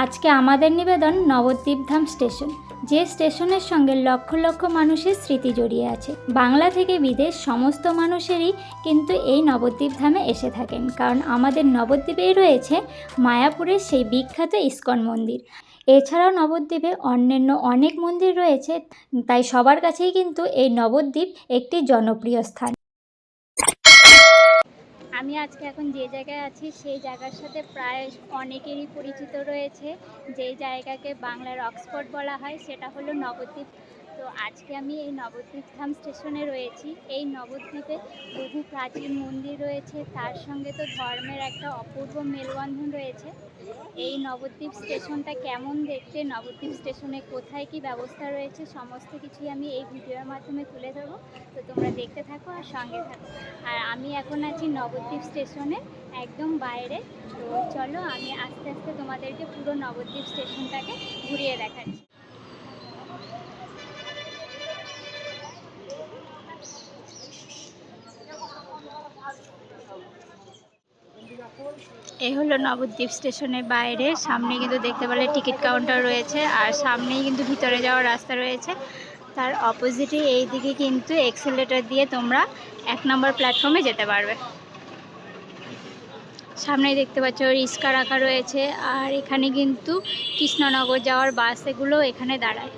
আজকে আমাদের নিবেদন নবদ্বীপধাম স্টেশন, যে স্টেশনের সঙ্গে লক্ষ লক্ষ মানুষের স্মৃতি জড়িয়ে আছে। বাংলা থেকে বিদেশ সমস্ত মানুষেরই কিন্তু এই নবদ্বীপধামে এসে থাকেন, কারণ আমাদের নবদ্বীপেই রয়েছে মায়াপুরের সেই বিখ্যাত ইস্কন মন্দির। এছাড়াও নবদ্বীপে অন্যান্য অনেক মন্দির রয়েছে, তাই সবার কাছেই কিন্তু এই নবদ্বীপ একটি জনপ্রিয় স্থান। আমি আজকে এখন যে জায়গায় আছি, সেই জায়গার সাথে প্রায় অনেকেরই পরিচিত রয়েছে। যেই জায়গাকে বাংলার অক্সফোর্ড বলা হয়, সেটা হলো নবদ্বীপ। তো আজকে আমি এই নবদ্বীপ ধাম স্টেশনে রয়েছি। এই নবদ্বীপে বহু প্রাচীন মন্দির রয়েছে। তার সঙ্গে তো ধর্মের একটা অপূর্ব মেলবন্ধন রয়েছে। এই নবদ্বীপ স্টেশনটা কেমন দেখতে? নবদ্বীপ স্টেশনে কোথায় কি ব্যবস্থা রয়েছে? সমস্ত কিছুই আমি এই ভিডিওর মাধ্যমে তুলে ধরবো। তো তোমরা দেখতে থাকো আর সঙ্গে থাকো। আর আমি এখন আছি নবদ্বীপ স্টেশনে, একদম বাইরে। তো চলো আমি আস্তে আস্তে তোমাদেরকে পুরো নবদ্বীপ স্টেশনটাকে ঘুরিয়ে দেখাচ্ছি। এই হলো নবদ্বীপ স্টেশনের বাইরে। সামনে কিন্তু দেখতে পেলে টিকিট কাউন্টার রয়েছে আর সামনেই কিন্তু ভিতরে যাওয়ার রাস্তা রয়েছে। তার অপোজিটে এই দিকে কিন্তু এক্সেলেটার দিয়ে তোমরা এক নম্বর প্ল্যাটফর্মে যেতে পারবে। সামনেই দেখতে পাচ্ছ রিক্সা রাখা রয়েছে আর এখানে কিন্তু কৃষ্ণনগর যাওয়ার বাস এগুলো এখানে দাঁড়ায়।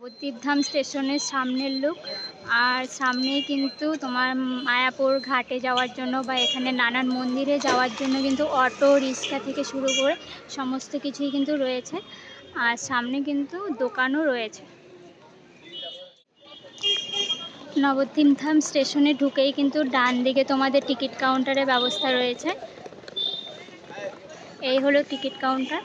নবদ্বীপধাম স্টেশনের সামনের লুক আর সামনেই কিন্তু তোমার মায়াপুর ঘাটে যাওয়ার জন্য বা এখানে নানান মন্দিরে যাওয়ার জন্য কিন্তু অটো, রিক্সা থেকে শুরু করে সমস্ত কিছুই কিন্তু রয়েছে। আর সামনে কিন্তু দোকানও রয়েছে। নবদ্বীপধাম স্টেশনে ঢুকেই কিন্তু ডান দিকে তোমাদের টিকিট কাউন্টারের ব্যবস্থা রয়েছে। এই হলো টিকিট কাউন্টার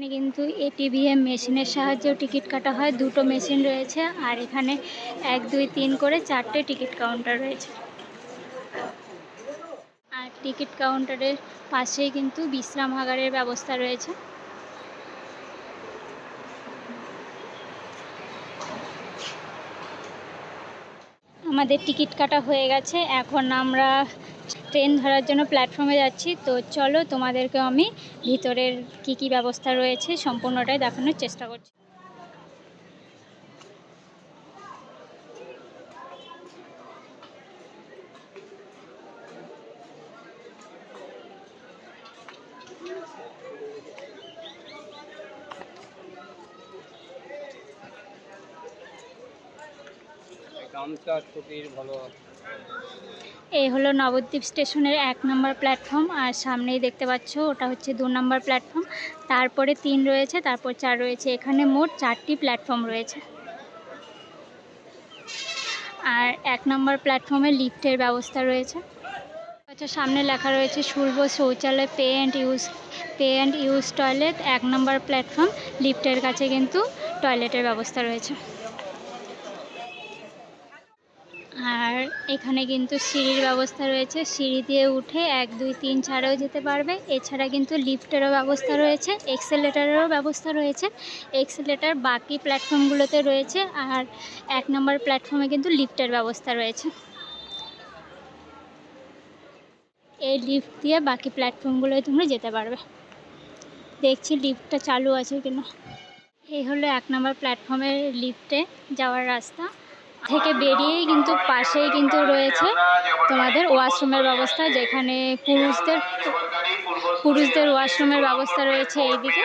এখানে কিন্তু এটিভিএম মেশিনের সাহায্যেও টিকিট কাটা হয়। দুটো মেশিন রয়েছে আর এখানে এক, দুই, তিন করে চারটে টিকিট কাউন্টার রয়েছে। আর টিকিট কাউন্টারের পাশেই কিন্তু বিশ্রামাগারের ব্যবস্থা রয়েছে। আমাদের টিকিট কাটা হয়ে গেছে। এখন আমরা ট্রেন ধরার জন্য প্ল্যাটফর্মে যাচ্ছি। তো চলো তোমাদেরকে আমি ভিতরের কি কি ব্যবস্থা রয়েছে সম্পূর্ণটাই দেখানোর চেষ্টা করছি। গামছা টুপির ভালো। এই হলো নবদ্বীপ স্টেশনের এক নম্বর প্ল্যাটফর্ম, আর সামনেই দেখতে পাচ্ছ ওটা হচ্ছে দু নম্বর প্ল্যাটফর্ম। তারপরে তিন রয়েছে, তারপর চার রয়েছে। এখানে মোট চারটি প্ল্যাটফর্ম রয়েছে। আর এক নম্বর প্ল্যাটফর্মে লিফটের ব্যবস্থা রয়েছে। আচ্ছা সামনে লেখা রয়েছে Sulabh Shauchalaya pay and use pay and use toilet. এক নম্বর প্ল্যাটফর্ম, লিফটের কাছে কিন্তু টয়লেটের ব্যবস্থা রয়েছে আর এখানে কিন্তু সিঁড়ির ব্যবস্থা রয়েছে। সিঁড়ি দিয়ে উঠে এক, দুই, তিন চারেও যেতে পারবে। এছাড়া কিন্তু লিফটেরও ব্যবস্থা রয়েছে, এক্সেলেটারেরও ব্যবস্থা রয়েছে। এক্সেলেটার বাকি প্ল্যাটফর্মগুলোতে রয়েছে আর এক নম্বর প্ল্যাটফর্মে কিন্তু লিফটের ব্যবস্থা রয়েছে। এই লিফট দিয়ে বাকি প্ল্যাটফর্মগুলোয় তোমরা যেতে পারবে। দেখছি লিফটটা চালু আছে কিনা। এই হলো এক নম্বর প্ল্যাটফর্মের লিফটে যাওয়ার রাস্তা। থেকে বেরিয়েই কিন্তু পাশেই কিন্তু রয়েছে তোমাদের ওয়াশরুমের ব্যবস্থা, যেখানে পুরুষদের পুরুষদের ওয়াশরুমের ব্যবস্থা রয়েছে এইদিকে।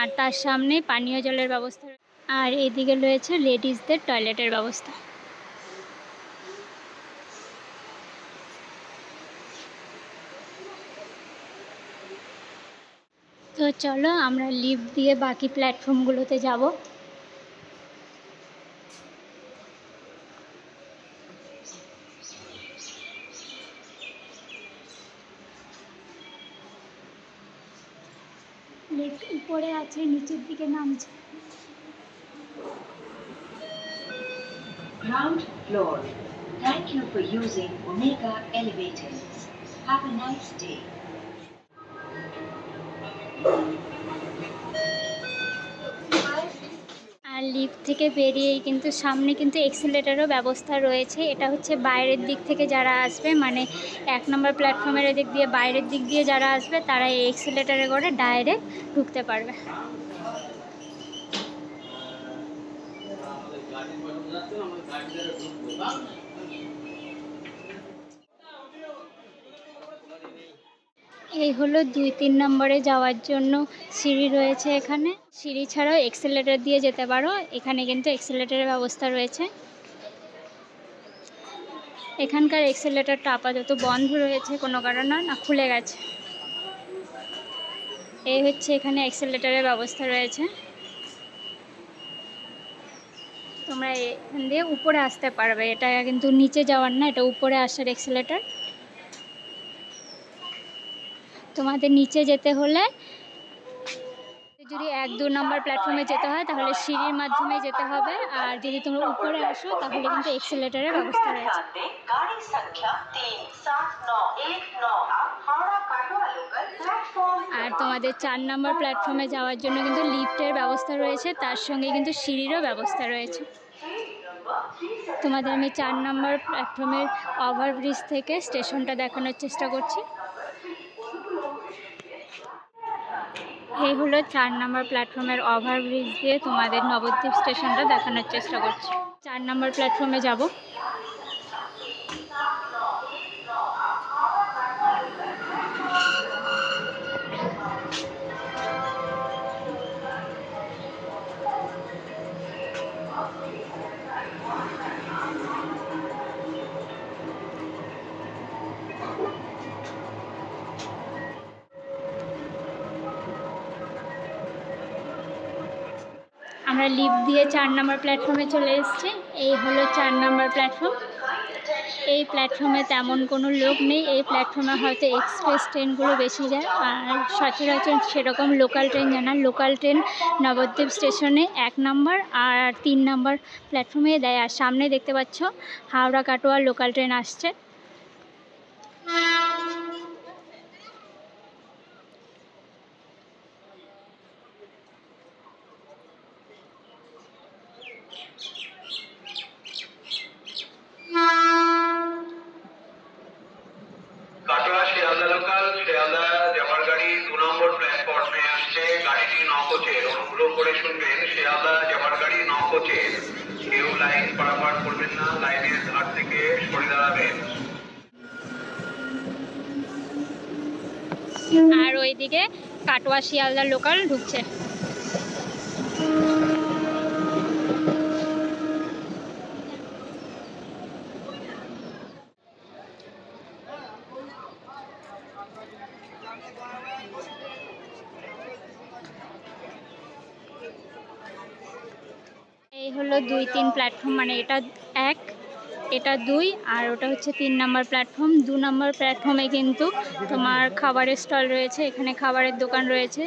আর তার সামনে পানীয় জলের ব্যবস্থা আর এদিকে রয়েছে লেডিসদের টয়লেটের ব্যবস্থা। তো চলো আমরা লিফট দিয়ে বাকি প্ল্যাটফর্মগুলোতে যাব। লিফট উপরে আছে নিচের দিকে নামছে Ground floor. Thank you for using Omega Elevators. Have a nice day. আর লিফট থেকে বেরিয়েই কিন্তু সামনে কিন্তু এক্সিলেটারও ব্যবস্থা রয়েছে। এটা হচ্ছে বাইরের দিক থেকে যারা আসবে মানে এক নম্বর প্ল্যাটফর্মের দিক দিয়ে বাইরের দিক দিয়ে যারা আসবে, তারা এই এক্সিলেটারে করে ডাইরেক্ট ঢুকতে পারবে। এই হলো দুই তিন নম্বরে যাওয়ার জন্য সিঁড়ি রয়েছে এখানে। সিঁড়ি ছাড়াও এক্সেলেটার দিয়ে যেতে পারো। এখানে কিন্তু এক্সেলেটারের ব্যবস্থা রয়েছে। এখানকার এক্সেলেটারটা আপাতত বন্ধ রয়েছে, কোনো কারণে না, খুলে গেছে। এই হচ্ছে এখানে এক্সেলেটারের ব্যবস্থা রয়েছে। তোমরা এখান দিয়ে উপরে আসতে পারবে। এটা কিন্তু নিচে যাওয়ার না, এটা উপরে আসার এক্সেলেটার তোমাদের নিচে যেতে হলে যদি এক দু নম্বর প্ল্যাটফর্মে যেতে হয় তাহলে সিঁড়ির মাধ্যমে যেতে হবে। আর যদি তোমরা উপরে আসো তাহলে কিন্তু এক্সেলেটারের ব্যবস্থা রয়েছে। আর তোমাদের চার নম্বর প্ল্যাটফর্মে যাওয়ার জন্য কিন্তু লিফটের ব্যবস্থা রয়েছে তার সঙ্গে কিন্তু সিঁড়িরও ব্যবস্থা রয়েছে। তোমাদের আমি চার নম্বর প্ল্যাটফর্মের ওভারব্রিজ থেকে স্টেশনটা দেখানোর চেষ্টা করছি। এই হলো চার নম্বর প্ল্যাটফর্মের ওভারব্রিজ দিয়ে তোমাদের নবদ্বীপ স্টেশনটা দেখানোর চেষ্টা করছি। চার নম্বর প্ল্যাটফর্মে যাব। আমরা লিফট দিয়ে চার নম্বর প্ল্যাটফর্মে চলে এসেছি। এই হলো চার নম্বর প্ল্যাটফর্ম। এই প্ল্যাটফর্মে তেমন কোনো লোক নেই। এই প্ল্যাটফর্মে হয়তো এক্সপ্রেস ট্রেনগুলো বেশি যায়। আর সচরাচর সেরকম লোকাল ট্রেন যায় না। লোকাল ট্রেন নবদ্বীপ স্টেশনে এক নম্বর আর তিন নম্বর প্ল্যাটফর্মে দেয়। আর সামনে দেখতে পাচ্ছ হাওড়া কাটোয়া লোকাল ট্রেন আসছে। গাড়ি নকোচের কেউ লাইন পারাপার করবেন না লাইনের ধার থেকে সরে দাঁড়াবেন। আর ওইদিকে কাটোয়া শিয়ালদার লোকাল ঢুকছে। হলো দুই, তিন প্ল্যাটফর্ম মানে এটা এক, এটা দুই, আর ওটা হচ্ছে তিন নম্বর প্ল্যাটফর্ম দু নম্বর প্ল্যাটফর্মে কিন্তু তোমার খাবারের স্টল রয়েছে, এখানে খাবারের দোকান রয়েছে।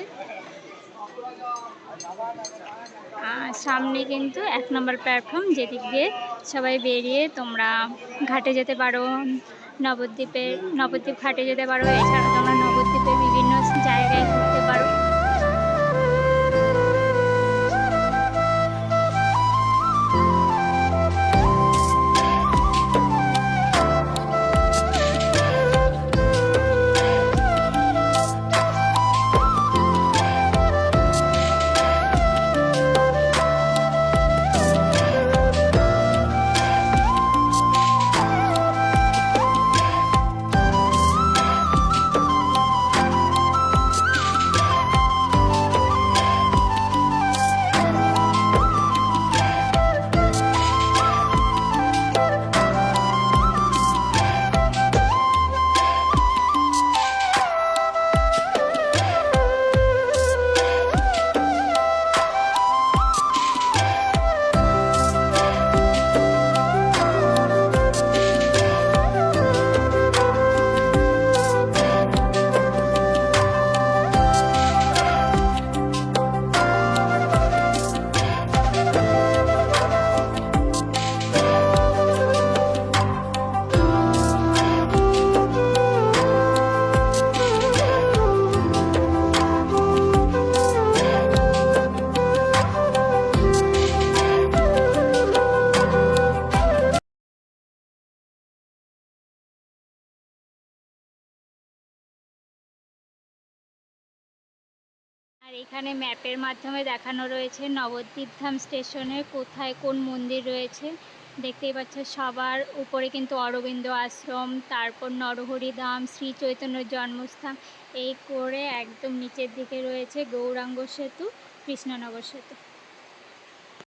সামনে কিন্তু এক নম্বর প্ল্যাটফর্ম যেদিক দিয়ে সবাই বেরিয়ে তোমরা ঘাটে যেতে পারো নবদ্বীপের নবদ্বীপ ঘাটে যেতে পারো এছাড়া এখানে ম্যাপের মাধ্যমে দেখানো রয়েছে নবদ্বীপ ধাম স্টেশনে কোথায় কোন মন্দির রয়েছে। দেখতেই পাচ্ছ সবার উপরে কিন্তু অরবিন্দ আশ্রম, তারপর নরহরি ধাম, শ্রী চৈতন্য জন্মস্থান। এই করে একদম নিচের দিকে রয়েছে গৌরাঙ্গ সেতু, কৃষ্ণনগর সেতু।